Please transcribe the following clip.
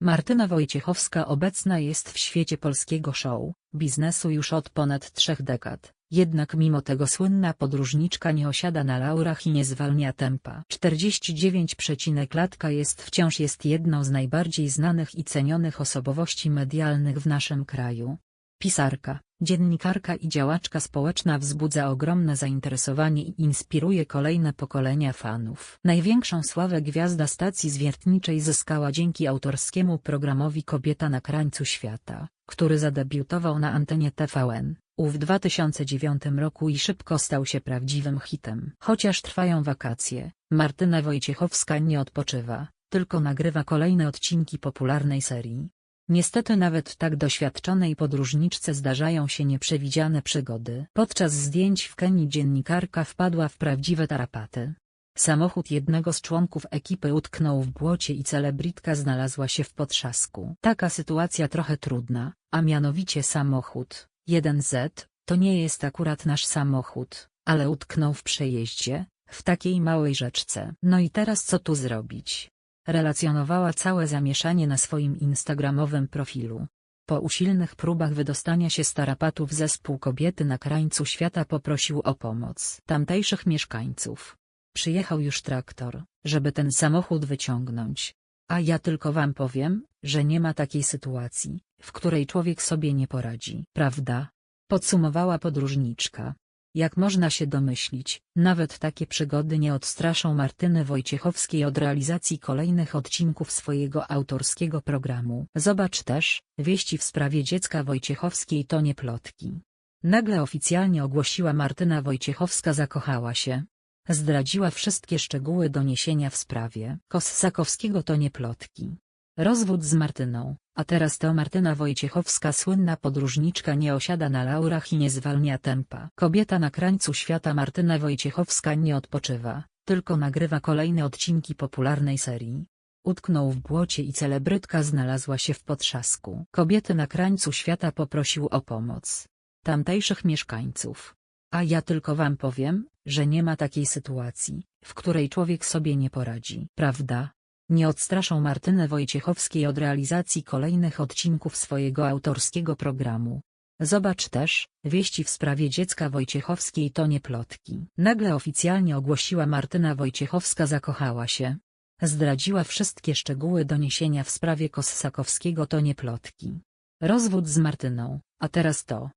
Martyna Wojciechowska obecna jest w świecie polskiego show, biznesu już od ponad trzech dekad, jednak mimo tego słynna podróżniczka nie osiada na laurach i nie zwalnia tempa. 49 latka jest wciąż jest jedną z najbardziej znanych i cenionych osobowości medialnych w naszym kraju. Pisarka, dziennikarka i działaczka społeczna wzbudza ogromne zainteresowanie i inspiruje kolejne pokolenia fanów. Największą sławę gwiazda stacji zwiertniczej zyskała dzięki autorskiemu programowi Kobieta na krańcu świata, który zadebiutował na antenie TVN, w 2009 roku i szybko stał się prawdziwym hitem. Chociaż trwają wakacje, Martyna Wojciechowska nie odpoczywa, tylko nagrywa kolejne odcinki popularnej serii. Niestety nawet tak doświadczonej podróżniczce zdarzają się nieprzewidziane przygody. Podczas zdjęć w Kenii dziennikarka wpadła w prawdziwe tarapaty. Samochód jednego z członków ekipy utknął w błocie i celebrytka znalazła się w potrzasku. Taka sytuacja trochę trudna, a mianowicie samochód, 1Z, to nie jest akurat nasz samochód, ale utknął w przejeździe, w takiej małej rzeczce. No i teraz co tu zrobić? Relacjonowała całe zamieszanie na swoim instagramowym profilu. Po usilnych próbach wydostania się z tarapatów zespół kobiety na krańcu świata poprosił o pomoc tamtejszych mieszkańców. Przyjechał już traktor, żeby ten samochód wyciągnąć. A ja tylko wam powiem, że nie ma takiej sytuacji, w której człowiek sobie nie poradzi. Prawda? Podsumowała podróżniczka. Jak można się domyślić, nawet takie przygody nie odstraszą Martyny Wojciechowskiej od realizacji kolejnych odcinków swojego autorskiego programu. Zobacz też, wieści w sprawie dziecka Wojciechowskiej to nie plotki. Nagle oficjalnie ogłosiła Martyna Wojciechowska zakochała się. Zdradziła wszystkie szczegóły doniesienia w sprawie. Kossakowskiego to nie plotki. Rozwód z Martyną, a teraz to Martyna Wojciechowska słynna podróżniczka nie osiada na laurach i nie zwalnia tempa. Kobieta na krańcu świata Martyna Wojciechowska nie odpoczywa, tylko nagrywa kolejne odcinki popularnej serii. Utknął w błocie i celebrytka znalazła się w potrzasku. Kobiety na krańcu świata poprosił o pomoc. Tamtejszych mieszkańców. A ja tylko wam powiem, że nie ma takiej sytuacji, w której człowiek sobie nie poradzi. Prawda? Nie odstraszą Martyny Wojciechowskiej od realizacji kolejnych odcinków swojego autorskiego programu. Zobacz też, wieści w sprawie dziecka Wojciechowskiej to nie plotki. Nagle oficjalnie ogłosiła Martyna Wojciechowska zakochała się. Zdradziła wszystkie szczegóły doniesienia w sprawie Kossakowskiego to nie plotki. Rozwód z Martyną, a teraz to,